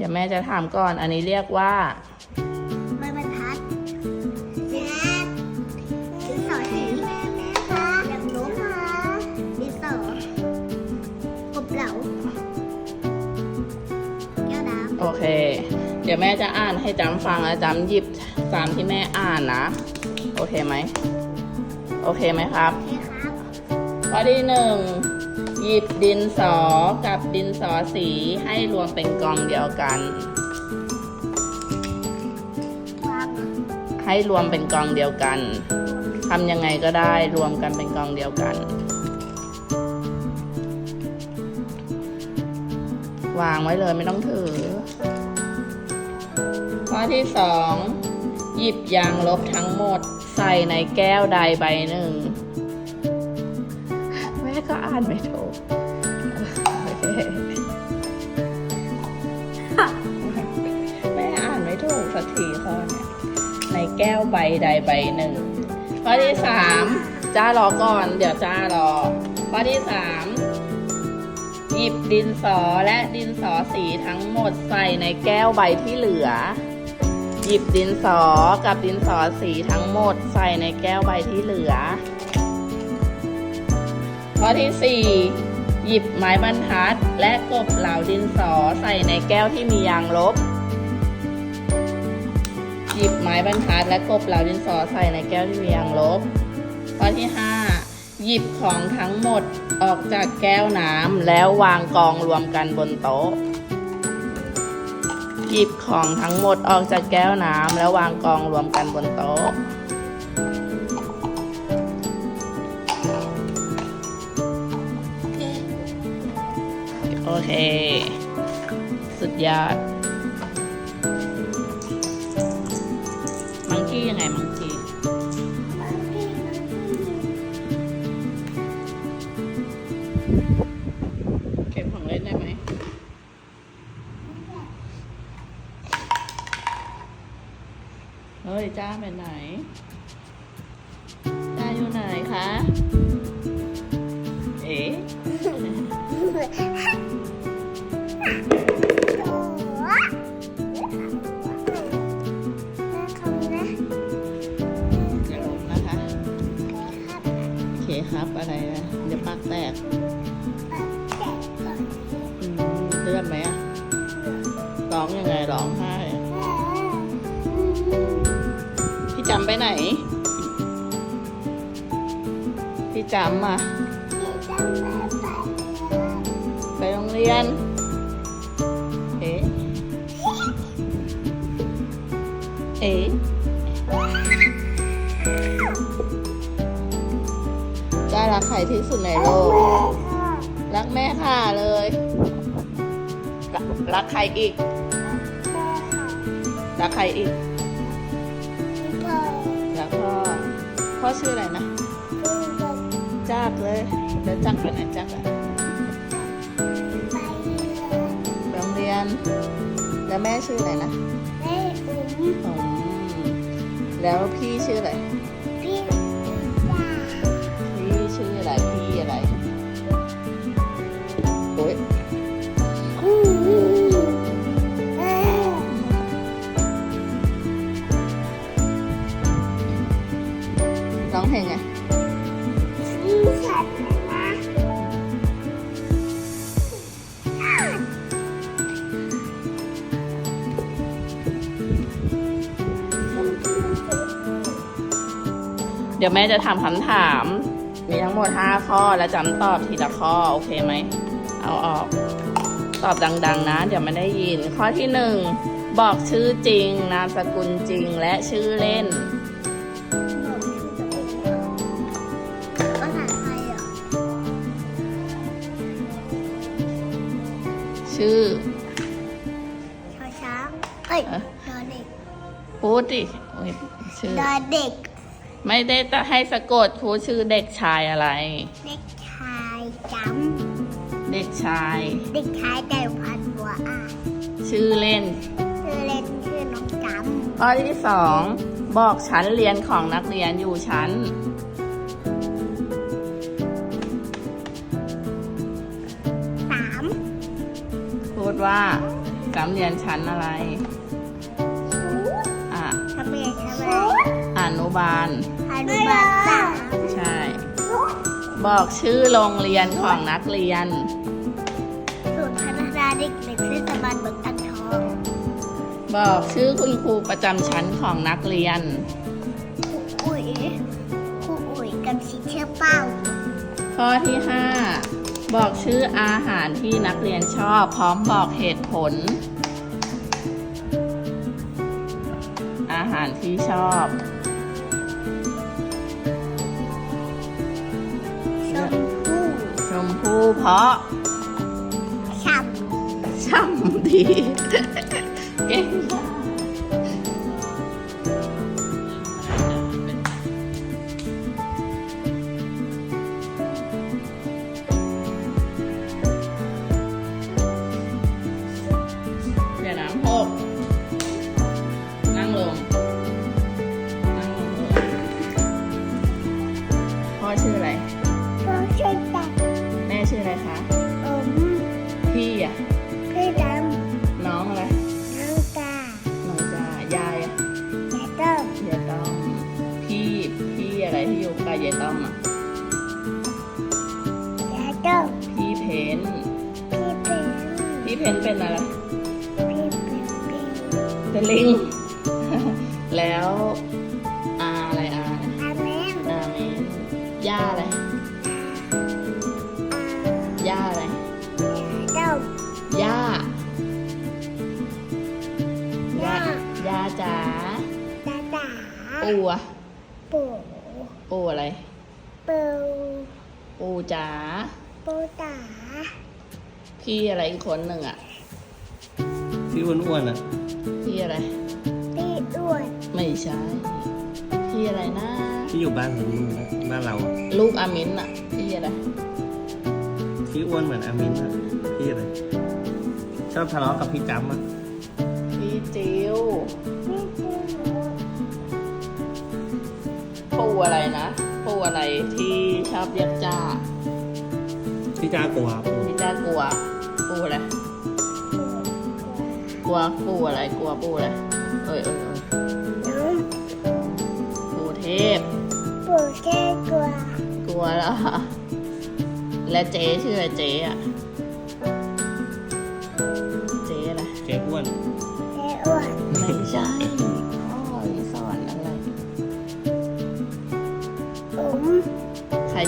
เดี๋ยวแม่จะถามก่อน อันนี้เรียกว่าใบบรรทัดและดินสอสีแบบลบดินสอกบเหลาแก้วน้ำโอเค เดี๋ยวแม่จะอ่านให้จำฟังแล้วจำหยิบตามที่แม่อ่านนะ โอเคไหม โอเคไหมครับ โอเคครับข้อที่หนึ่ง หยิบดินสอกับดินสอสีให้รวมเป็นกองเดียวกัน ให้รวมเป็นกองเดียวกันทำยังไงก็ได้รวมกันเป็นกองเดียวกัน วางไว้เลยไม่ต้องถือ ข้อที่สองหยิบยางลบทั้งหมดใส่ในแก้วใดใบหนึ่ง แม่ก็อ่านไม่ถูก แม่อ่านไม่ถูกสักทีข้อเนี่ยในแก้วใบใดใบหนึ่งข้อที่สามจ้ารอก่อน เดี๋ยวจ้ารอ ข้อที่สามหยิบดินสอและดินสอสีทั้งหมดใส่ในแก้วใบที่เหลือ หยิบดินสอกับดินสอสีทั้งหมดใส่ในแก้วใบที่เหลือ ข้อที่สี่ หยิบไม้บรรทัด และกบเหลาดินสอใส่ในแก้วที่มียางลบ หยิบไม้บรรทัด และกบเหลาดินสอใส่ในแก้วที่มียางลบ ข้อที่ห้าหยิบของทั้งหมดออกจากแก้วน้ำแล้ววางกองรวมกันบนโต๊ะ หยิบของทั้งหมดออกจากแก้วน้ำแล้ววางกองรวมกันบนโต๊ะ เค สุดยอด มังกี้ยังไงมังกี้เก็บของเล่นได้ไหมเฮ้ยจ้าไปไหน โอเคครับอะไรนะเดี๋ยวปากแตกอืมเลือดไหมอะร้องยังไงร้องไห้พี่จำไปไหน พี่จำอะไปโรงเรียนารักใครที่สุดในโลก รักแม่ค่ะเลยรักรักใครอีก รักใครอีก รักพ่อ พ่อชื่ออะไรนะ จักเลยเดี๋ยวจักไปไหนจักอะโรงเรียน แล้วแม่ชื่ออะไรนะอืมแล้วพี่ชื่ออะไร เดี๋ยวแม่จะทำคำถาม มีทั้งหมด 5 ข้อแล้วจำตอบทีละข้อ โอเคไหม เอาออก ตอบดัง ๆ นะ เดี๋ยวไม่ได้ยิน ข้อที่1บอกชื่อจริง นามสกุลจริงและชื่อเล่น ภาษาไทยเหรอชื่อ ชอช้างเอ้ยเอ๊ะ ดอเด็กพูดดิโอ้ยชื่อ ดอเด็ก ไม่ได้จะให้สะกดพูดชื่อเด็กชายอะไร เด็กชายจเด็กชายำเด็กชายแต่พันบัวอ่านชื่อเล่น ชื่อเล่นชื่อน้องจข้อที่สองบอกชั้นเรียนของนักเรียนอยู่ชั้นำสามพูดว่าสจำเรียนชั้นอะไร นุบาล อนุบาลสามใช่ บอกชื่อโรงเรียนของนักเรียน ศูนย์พัฒนาเด็กเล็กเทศบาลเมืองอ่างทองบอกชื่อคุณครูประจำชั้นของนักเรียน ครูอุ๋ยครูอุ๋ยกับชิเชื่อเป้าข้อที่ 5 บอกชื่ออาหารที่นักเรียนชอบ พร้อมบอกเหตุผล อาหารที่ชอบ เพราะฉ่ช่ำดี เก่ง พี่อะ พี่ดน้องอะไรำน้ำตาน้องจ้ายายอะแม่ต้มยายต้อม พี่ พี่อะไรที่อยู่กับยายต้อมอะ แม่ต้มพี่เพน พี่เป็นพี่เพนเป็นอะไร พี่เป็นเป็นเป็นลิง แล้ว ปูอะปู่ปูอะไรปูปูจ๋าปูตาพี่อะไรอีกคนหนึ่งอะที่อ้วนๆอะ พี่อะไรพี่อ้วนไม่ใช่ พี่อะไรนะ ที่อยู่บ้านผมนู่นนะบ้านเราอะลูกอามินอะพี่อะไร ที่อ้วนเหมือนอามินอะพี่อะไรชอบทะเลาะกับพี่จำอะพี่จิวพี่จิ๋ว ปูอะไรนะ ปูอะไรที่ชอบเรียกจ้าพี่จากลัวปู่พี่จ้ากลัว ปูอะไร กลัวปูอะไร กลัวปูอะไร เอ้ยเอ้ยเอ้ยน้องปูเทพ ปู่แค่กลัวกลัวแล้วอะและเจ๊ชื่ออะไรเจ๊อะเจ๊อะไรเจ๊อ้วนแค่อ้วนไม่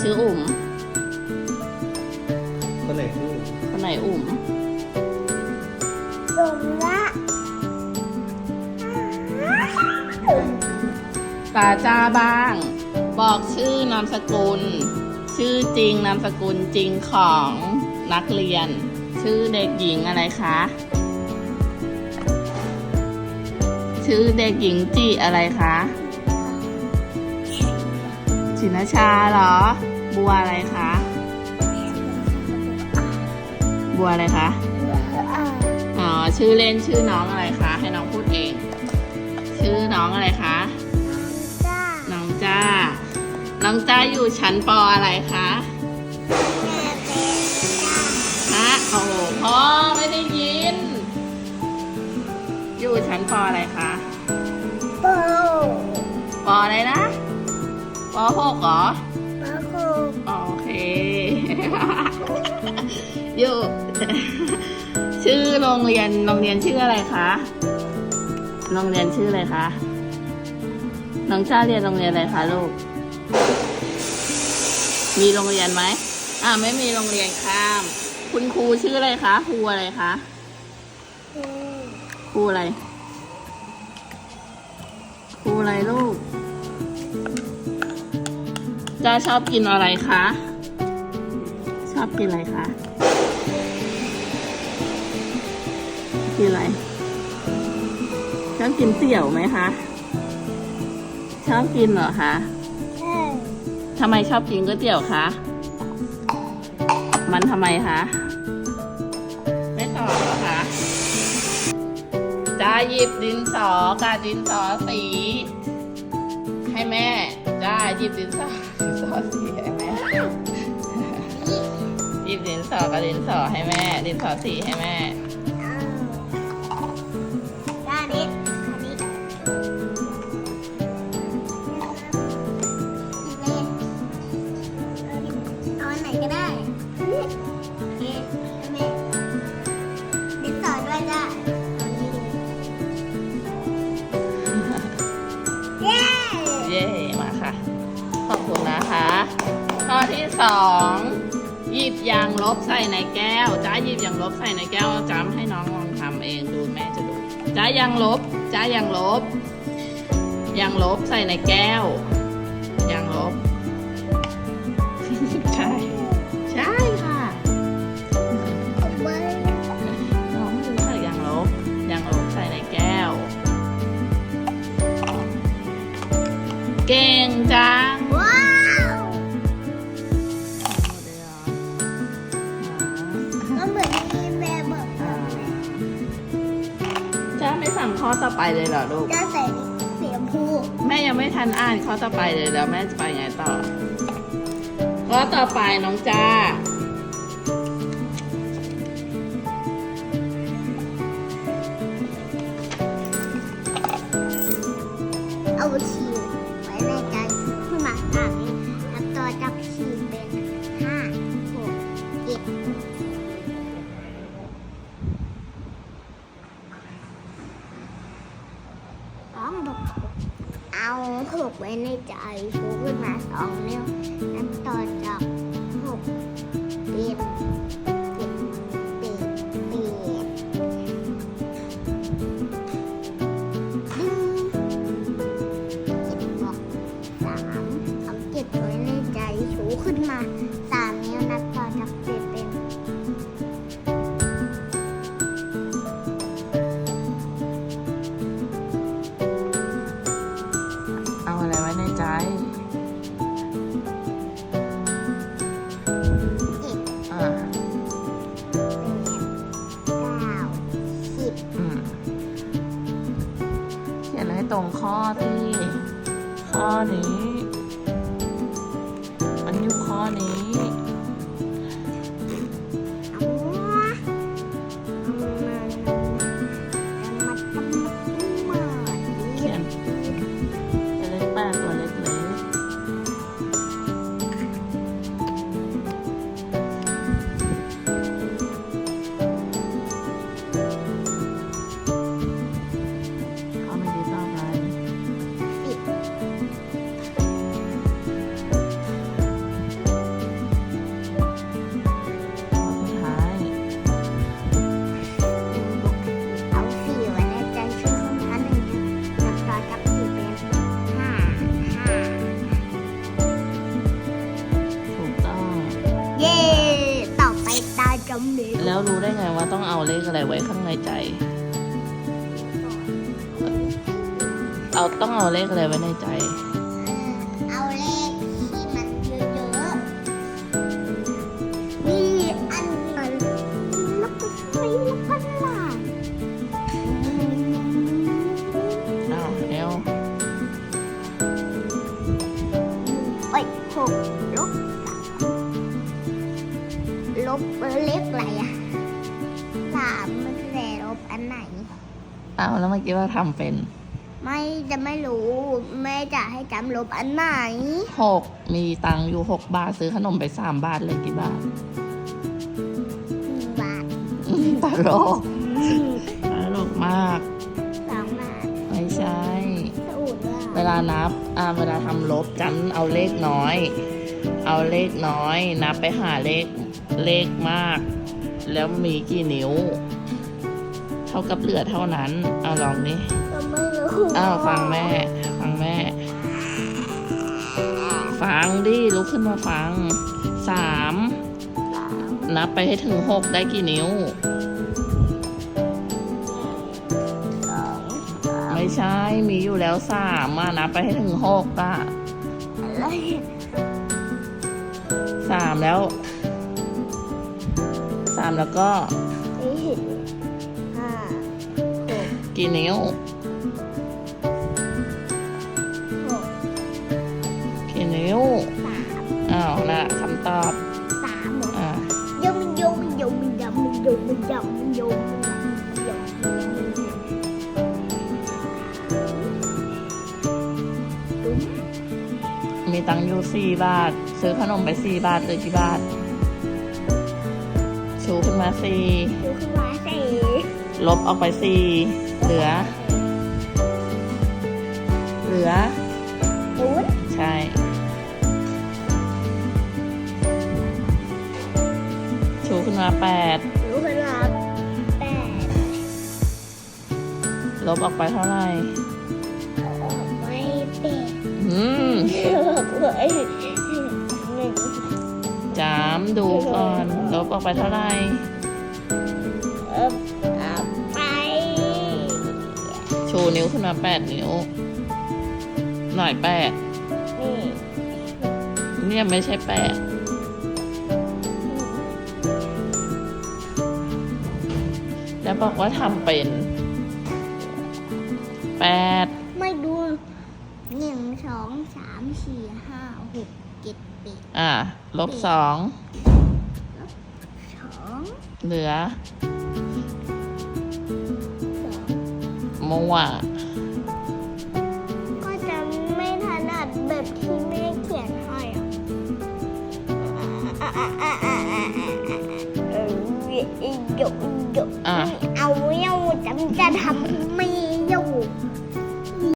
ใครชื่ออุ๋มคนไหนชื่อคนไหนอุ๋มผมละตาจ้าบ้าง บอกชื่อนามสกุล ชื่อจริงนามสกุลจริงของนักเรียน ชื่อเด็กหญิงอะไรคะ ชื่อเด็กหญิงจีอะไรคะชินชาเหรอ บัวอะไรคะ บัวอะไรคะอ่าอ๋อ ชื่อเล่นชื่อน้องอะไรคะ ให้น้องพูดเอง ชื่อน้องอะไรคะจ้าน้องจ้า น้องจ้าอยู่ชั้นปออะไรคะแม่เป็นจ้าฮะโอ้โหพ่อไม่ได้ยิน อยู่ชั้นปออะไรคะปูปออะไรนะปอหกเหรอ ยชื่อโรงเรียนโรงเรียนชื่ออะไรคะโรงเรียนชื่ออะไรคะน้องจ้าเรียนโรงเรียนอะไรคะลูก มีโรงเรียนไหมอ่าไม่มีโรงเรียนข้าม คุณครูชื่ออะไรคะครูอะไรคะคูครูอะไรครูอะไรลูกจ้าชอบกินอะไรคะ ชอบกินอะไรคะ กินอะไร ชอบกินเตี๋ยวไหมคะ ชอบกินเหรอคะเอ้ยทำไมชอบกินก๋วยเตี๋ยวคะ มันทำไมคะ ไม่ตอบเหรอคะจ้าหยิบดินสอกับดินสอสี ให้แม่จ้าหยิบดินสอดินสอสีให้แม่หยิบดินสอกับดินสอให้แม่ ดินสอสีให้แม่ สองหยิบยางลบใส่ในแก้วจ้าหยิบยางลบใส่ในแก้วจำให้น้องลองทำเองดูแม่จะดูจ้ายางลบจ้ายางลบยางลบใส่ในแก้วยางลบใช่ใช่ค่ะเบอร์น้องดูใส่ยางลบยางลบใส่ในแก้ว เก่งจังว้า ไปเลยเหรอลูก จะใส่สีชมพูแม่ยังไม่ทันอ่านข้อต่อไปเลยแล้วแม่จะไปไงต่อข้อต่อไปน้องจ้าเอา Only. อะไรไว้ข้างในใจ เอาต้องเอาเลขอะไรไว้ในใจ เมื่อกี้ว่าทำเป็น ไม่จะไม่รู้แม่จะให้จำลบอันไหนหกมีตังค์อยู่หกบาทซื้อขนมไปสามบาทเลยกี่บาทหนึ่งบาทอืมตลกตลกมาก สองบาทไม่ใช่สูตรว่าเวลานับอ่าเวลาทำลบจันเอาเลขน้อย เอาเลขน้อย นับไปหาเลขเลขมาก แล้วมีกี่นิ้ว เท่ากับเหลือเท่านั้น เอาลองดิก็ไม่รู้อ้าวฟังแม่ ฟังแม่ ฟังดิ ลุกขึ้นมาฟัง สามสามนับไปให้ถึงหกได้กี่นิ้วสองสามไม่ใช่ มีอยู่แล้วสามอะนับไปให้ถึงหกอะอะไรสามแล้ว สามแล้วก็ กี่นิ้วกี่นิ้วอ้าวนะคำตอบสามเหรออ่ายมยมยมยมยมยมยมมีตังอยู่สี่บาท ซื้อขนมไปสี่บาทเลยกี่บาทชูขึ้นมาสี่ชูขึ้นมาสี่ลบออกไปสี่ เหลือ เหลือศูนย์ใช่ขึ้นมาแปดรู้เวลาแปดลบออกไปเท่าไหร่ ไม่เป็ดอืมเลยหนึ่งจามดูก่อน ลบออกไปเท่าไหร่ เอบเอ ชูนิ้วขึ้นมาแปดนิ้ว หน่อยแปดนี่เนี่ยไม่ใช่แปดแล้วบอกว่าทำเป็นแปดไม่ดูหนึ่งสองสามสี่ห้าหกเจ็ดแปดอะลบสองสองเหลือ มั่วก็จะไม่ถนัดแบบที่แม่เขียนให้อะเออเดี๋ยวเดี๋ยวอะเอาเอาจำจะทำไม่